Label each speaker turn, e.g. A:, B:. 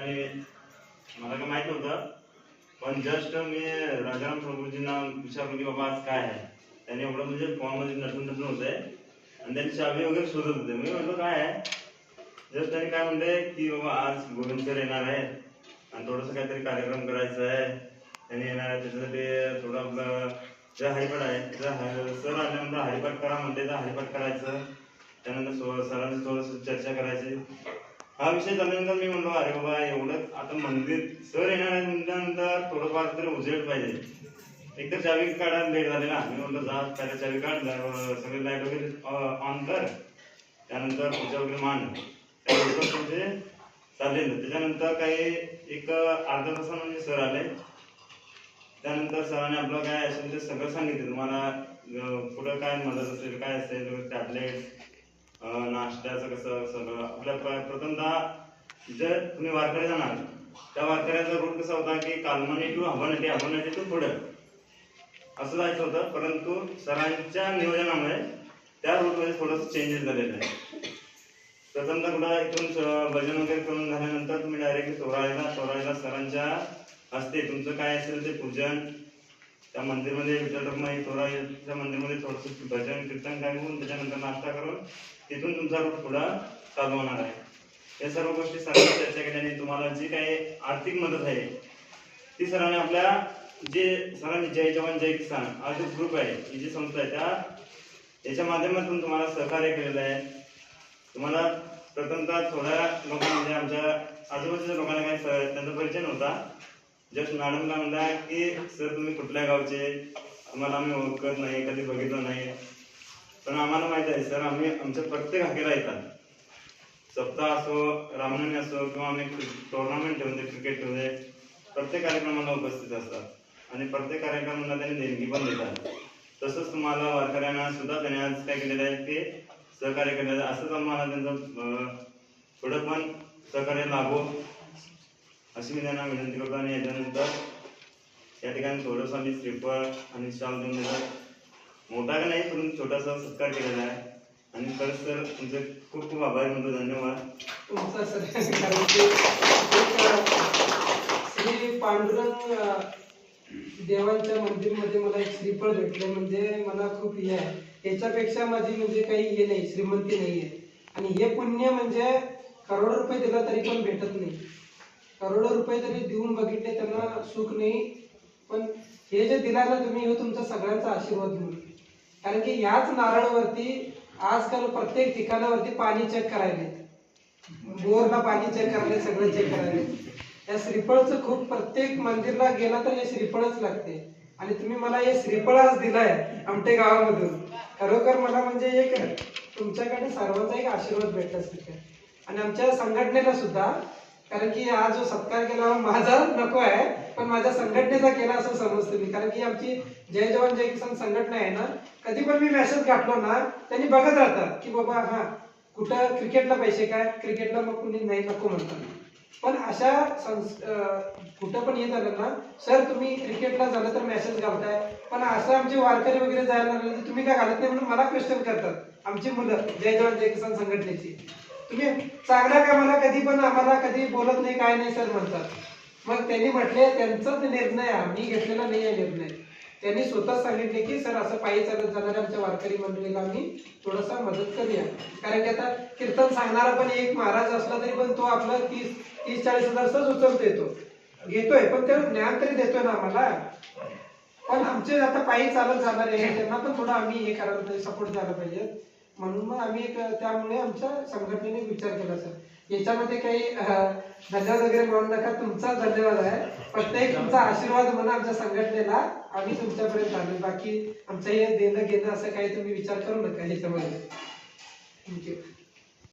A: आणि मला काय माहीत नव्हतं पण जस्ट मी राजाराम प्रभूजींना विचारलं की बाबा आज काय आहे? त्यांनी एवढं म्हणजे फॉर्ममध्ये नटून नटून होते आणि त्यांनी चावी वगैरे शोधत होते. मी म्हटलं काय आहे? जस्ट त्यांनी काय म्हणले की बाबा आज गोविंद सर येणार आहे आणि थोडंसं काहीतरी कार्यक्रम करायचा आहे. त्यांनी येणार आहे त्याच्यासाठी थोडं आपलं जे हरिपाठ आहे. त्या ह- सर आल्यानंतर हरिपाठ करा म्हणते तर हरिपाठ करायचं. त्यानंतर सरांची थोडंसं चर्चा करायची. हा विषय झाल्यानंतर मी म्हणलो अरे बाबा एवढं आता मंदिर सर येणार आहे म्हटल्यानंतर थोडंफार तरी उजेड पाहिजे. एक तर चावी काढायला लेट झाले ना. मी म्हणलं जा त्याला चावी काढ सगळे लाइट वगैरे ऑन कर. त्यानंतर पुढच्या वगैरे मांड. त्यानंतर म्हणजे चाललेलं त्याच्यानंतर काही एक अर्धा तासानं म्हणजे सर आले. त्यानंतर सरांनी आपलं काय असेल ते सगळं सांगितलं. तुम्हाला पुढं काय मदत असेल काय असेल टॅबलेट नाश्त्याचं कसं सगळं. आपल्या प्रथमतः जर तुम्ही वारकरी जाणार त्या वारकऱ्याचा रूट कसा होता की कालमाने टू हवानटी हवानटी टू पुढं? असं जायचं होतं परंतु सरांच्या नियोजनामुळे त्या रूटमध्ये थोडंसं चेंजेस झालेलं आहे. प्रथमतः कुठं इथून भजन वगैरे करून झाल्यानंतर तुम्ही डायरेक्ट चोरायला चोरायला सरांच्या हस्ते तुमचं काय असेल ते पूजन त्या मंदिरमध्ये विठ्ठल रखुमाई थोडा मंदिरमध्ये थोडंसं भजन कीर्तन काय होऊन त्याच्यानंतर नाश्ता करून तिथून तुमचा रूट पुढा चालू होणार आहे. या सर्व गोष्टी सरांनी चर्चा केल्याने तुम्हाला जी काही आर्थिक मदत आहे ती सरांनी आपल्या जे सरांनी जय जवान जय किसान हा जो ग्रुप आहे ही जी संस्था आहे त्या याच्या माध्यमातून तुम्हाला सहकार्य केलेलं आहे. तुम्हाला प्रथमतः थोड्या लोकांमध्ये आमच्या आजूबाजूच्या लोकांना काही त्यांचा परिचय नव्हता. जस्ट मॅडमला म्हणला की सर तुम्ही कुठल्या गावचे? आम्हाला आम्ही ओळखत नाही कधी बघितलं नाही. पण आम्हाला माहीत आहे सर आम्ही आमच्या प्रत्येक हाकेला येतात. सप्ताह असो रामनवमी असो किंवा आम्ही टुर्नामेंट ठेवते क्रिकेट ठेवते प्रत्येक कार्यक्रमाला उपस्थित असतात. आणि प्रत्येक कार्यक्रमाला त्यांनी देणगी पण देतात. तसंच तुम्हाला वारकऱ्यांना सुद्धा त्यांनी आज काय केलेलं आहे ते सहकार्य केलेलं आहे. असंच आम्हाला त्यांचं पुढं पण सहकार्य लाभो अशी मी त्यांना विनंती करतो आणि याच्यानंतर या ठिकाणी थोडंसं आम्ही श्रीफळ आणि शाल देऊन देतात मोठा का नाही पण छोटासा सत्कार केलेला आहे. आणि खरंच सर तुमचे खूप खूप आभार म्हणतो धन्यवाद.
B: श्री पांडुरंग देवांच्या मंदिरमध्ये मला एक श्रीफळ भेटलं म्हणजे मला खूप हे आहे. याच्यापेक्षा माझी म्हणजे काही हे नाही श्रीमंती नाही आहे. आणि हे पुण्य म्हणजे करोडो रुपये दिला तरी पण भेटत नाही. करोडो रुपये जरी देऊन बघितले त्यांना सुख नाही पण हे जे दिला ना तुम्ही हे तुमचा सगळ्यांचा आशीर्वाद घेऊन. कारण की याच नारळवरती आजकाल प्रत्येक ठिकाणावरती पाणी चेक करायले. बोरला पाणी चेक करायले सगळं चेक करायले. या श्रीफळचं खूप प्रत्येक मंदिरला गेला तर हे श्रीफळच लागते. आणि तुम्ही मला हे श्रीफळ आज दिलाय आमटे गावामधून. खरोखर मला म्हणजे एक तुमच्याकडे सर्वांचा एक आशीर्वाद भेटला तिथे आणि आमच्या संघटनेला सुद्धा कारण की हा जो सत्कार केला माझा नको आहे पण माझ्या संघटनेचा केला असं समजतो मी. कारण की आमची जय जवान जय किसान संघटना आहे ना कधी पण मी मेसेज गाठलो ना त्यांनी बघत राहतात की बाबा हा कुठं क्रिकेटला पैसे काय? क्रिकेटला मग कुणी नाही नको म्हणतात. पण अशा कुठं पण हे झालं ना सर तुम्ही क्रिकेटला झालं तर मेसेज घालताय. पण असं आमचे वारकरी वगैरे जायला लागले तर तुम्ही काय घालत नाही? म्हणून मला क्वेश्चन करतात आमची मुलं जय जवान जय किसान संघटनेची. तुम्ही चांगल्या कामाला कधी पण आम्हाला कधी बोलत नाही काय नाही सर म्हणतात. मग त्यांनी म्हटले त्यांचाच निर्णय आम्ही मी घेतलेला नाही आहे निर्णय. त्यांनी स्वतः सांगितले की सर असं पायी चालत जाणाऱ्या आमच्या वारकरी मंडळीला आम्ही थोडासा मदत करूया. कारण की आता कीर्तन सांगणारा पण एक महाराज असला तरी पण तो आपलं तीस तीस चाळीस हजार सहज उचलतो येतो घेतोय पण त्याला ज्ञान तरी देतोय ना आम्हाला. पण आमचे आता पायी चालत जाणार आहे त्यांना पण थोडं आम्ही हे करायला पाहिजे सपोर्ट द्यायला पाहिजे. म्हणून मग आम्ही एक त्यामुळे आमच्या संघटनेने विचार केला सर. याच्यामध्ये काही धन्यवाद वगैरे म्हणू नका. तुमचा धन्यवाद आहे. प्रत्येक तुमचा आशीर्वाद म्हणून आमच्या संघटनेला आम्ही तुमच्यापर्यंत आलो बाकी आमचं हे देणं घेणं असं काही तुम्ही विचार करू नका याच्यामध्ये. थँक्यू